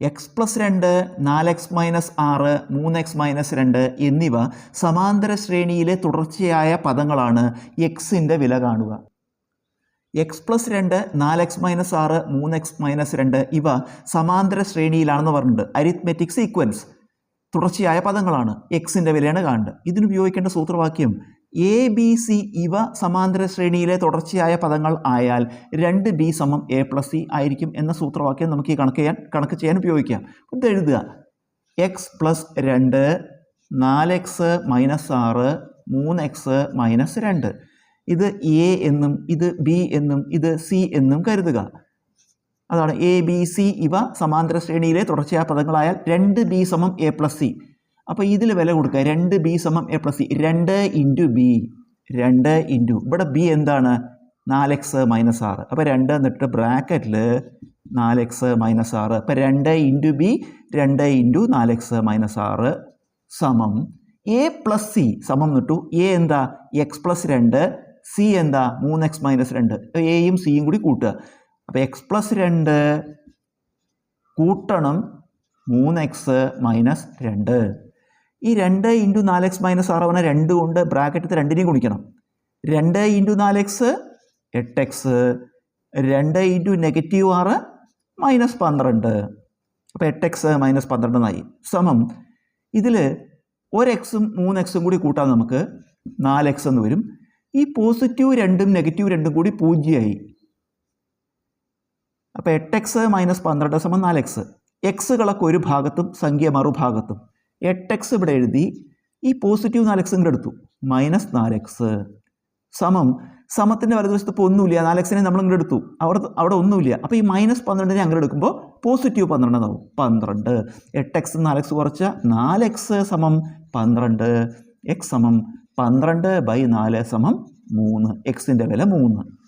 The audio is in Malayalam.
എക്സ് പ്ലസ് രണ്ട് നാല് എക്സ് മൈനസ് ആറ് മൂന്ന് എക്സ് മൈനസ് രണ്ട് എന്നിവ സമാന്തര ശ്രേണിയിലെ തുടർച്ചയായ പദങ്ങളാണ് എക്സിന്റെ വില കാണുക. എക്സ് പ്ലസ് രണ്ട് നാല് എക്സ് മൈനസ് ആറ് മൂന്ന് എക്സ് മൈനസ് രണ്ട് ഇവ സമാന്തര ശ്രേണിയിലാണെന്ന് പറഞ്ഞിട്ടുണ്ട്. അരിത്മെറ്റിക് സീക്വൻസ് തുടർച്ചയായ പദങ്ങളാണ് എക്സിന്റെ വിലയാണ് കാണേണ്ടത്. ഇതിനുപയോഗിക്കേണ്ട സൂത്രവാക്യം എ ബി സി ഇവ സമാന്തര ശ്രേണിയിലെ തുടർച്ചയായ പദങ്ങൾ ആയാൽ രണ്ട് ബി സമം എ പ്ലസ് സി ആയിരിക്കും എന്ന സൂത്രവാക്യം നമുക്ക് ഈ കണക്ക് ചെയ്യാൻ കണക്ക് ചെയ്യാൻ ഉപയോഗിക്കാം. ഇത് എഴുതുക. എക്സ് പ്ലസ് രണ്ട് നാല് എക്സ് മൈനസ് ആറ് മൂന്ന് എക്സ് മൈനസ് രണ്ട്. ഇത് എ എന്നും ഇത് ബി എന്നും ഇത് സി എന്നും കരുതുക. അതാണ് എ ബി സി ഇവ സമാന്തര ശ്രേണിയിലെ തുടർച്ചയായ പദങ്ങളായാൽ രണ്ട് ബി സമം എ പ്ലസ് സി അപ്പോൾ ഇതിൽ വില കൊടുക്കുക. രണ്ട് ബി സമം എ പ്ലസ് സി രണ്ട് ഇന്റു ബി രണ്ട് ഇന്റു ഇവിടെ ബി എന്താണ്? നാല് എക്സ് മൈനസ് ആറ് അപ്പോൾ രണ്ട് എന്നിട്ട് ബ്രാക്കറ്റിൽ നാല് എക്സ് മൈനസ് ആറ് അപ്പോൾ രണ്ട് ഇന്റു ബി രണ്ട് ഇന്റു നാല് എക്സ് മൈനസ് ആറ് സമം എ പ്ലസ് സി സമം നിട്ടു എ എന്താ? എക്സ് പ്ലസ് രണ്ട്. സി എന്താ? മൂന്ന് എക്സ് മൈനസ് രണ്ട്. എയും സിയും കൂടി കൂട്ടുക. അപ്പോൾ എക്സ് പ്ലസ് രണ്ട് കൂട്ടണം. മൂന്ന് എക്സ് മൈനസ് രണ്ട്. ഈ രണ്ട് ഇന്റു നാല് എക്സ് മൈനസ് ആറ് പറഞ്ഞാൽ രണ്ട് കൊണ്ട് ബ്രാക്കറ്റ് രണ്ടിനെയും ഗുണിക്കണം. രണ്ട് ഇന്റു നാല് എക്സ് എട്ട് എക്സ് രണ്ട് ഇന്റു നെഗറ്റീവ് ആറ് മൈനസ് പന്ത്രണ്ട്. അപ്പോൾ എട്ട് എക്സ് മൈനസ് പന്ത്രണ്ട് എന്നായി സമം. ഇതിൽ ഒരു എക്സും മൂന്ന് എക്സും കൂടി കൂട്ടാൻ നമുക്ക് നാല് എക്സ് എന്ന് വരും. ഈ പോസിറ്റീവ് രണ്ടും നെഗറ്റീവ് രണ്ടും കൂടി പൂജ്യമായി. അപ്പോൾ എട്ട് എക്സ് മൈനസ് പന്ത്രണ്ട് സമം നാല് എക്സ് എക്സുകളൊക്കെ ഒരു ഭാഗത്തും സംഖ്യ മറുഭാഗത്തും. എട്ട് എക്സ് ഇവിടെ എഴുതി ഈ പോസിറ്റീവ് നാല് എക്സ് ഇങ്ങോട്ട് എടുത്തു. മൈനസ് നാല് എക്സ് സമം സമത്തിന്റെ വലതുവശത്ത് ഇപ്പോൾ ഒന്നുമില്ല. നാല് എക്സിനെ നമ്മൾ ഇങ്ങോട്ട് എടുത്തു. അവിടെ അവിടെ ഒന്നുമില്ല. അപ്പോൾ ഈ മൈനസ് പന്ത്രണ്ടിനെ അങ്ങനെ എടുക്കുമ്പോൾ പോസിറ്റീവ് പന്ത്രണ്ട് എന്നാവും പന്ത്രണ്ട്. എട്ട് എക്സ് നാല് എക്സ് കുറച്ച നാല് എക്സ് സമം പന്ത്രണ്ട്. എക്സ് സമം പന്ത്രണ്ട് ബൈ നാല് സമം മൂന്ന്. എക്സിന്റെ വില മൂന്ന്.